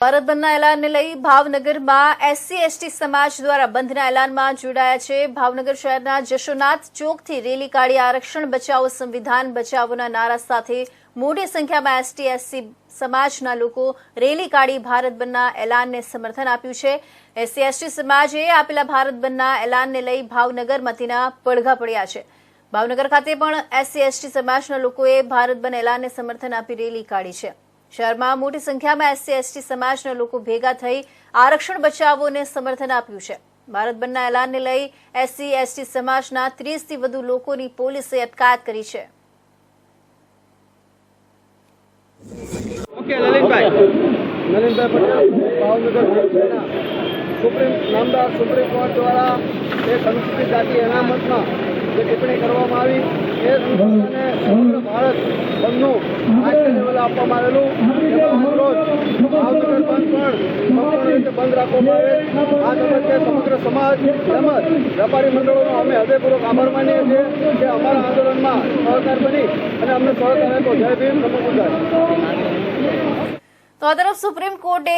ભારત બંધના એલાનને લઈ ભાવનગરમાં એસસી, એસટી સમાજ દ્વારા બંધના એલાનમાં જોડાયા છે. ભાવનગર શહેરના જશોનાથ ચોકથી રેલી કાઢી આરક્ષણ બચાવો, સંવિધાન બચાવોના નારા સાથે મોટી સંખ્યામાં એસટી, એસસી સમાજના લોકો રેલી કાઢી ભારત બંધના એલાનને સમર્થન આપ્યું છે. એસસી, એસટી સમાજે આપેલા ભારત બંધના એલાનને લઈ ભાવનગરમાં તેના પડઘા પડ્યા છે. ભાવનગર ખાતે પણ એસસી, એસટી સમાજના લોકોએ ભારત બંધ એલાનને સમર્થન આપી રેલી કાઢી છે. શહેરમાં મોટી સંખ્યામાં એસસી, એસટી સમાજના લોકો ભેગા થઈ આરક્ષણ બચાવોને સમર્થન આપ્યું છે. ભારત બંધના એલાનને લઈ એસસી, એસટી સમાજના ત્રીસથી વધુ લોકોની પોલીસે અટકાયત કરી છે. સુપ્રીમ, નામદાર સુપ્રીમ કોર્ટ દ્વારા એક અનુસૂચિત જાતિ, અનામતમાં જે ટિપ્પણી કરવામાં આવી, એ સમગ્ર ભારત બંધનું આપવામાં આવેલું. એમાં આજરોજ પણ રીતે બંધ રાખવામાં આવેલ આ તબક્કે સમગ્ર સમાજ તેમજ વેપારી મંડળોનો અમે હૃદયપૂર્વક આભાર માનીએ છીએ કે અમારા આંદોલનમાં સહકાર બની અને અમને સહકાર આપ્યો. જય ભીમ નમો તો આ તરફ સુપ્રીમ કોર્ટે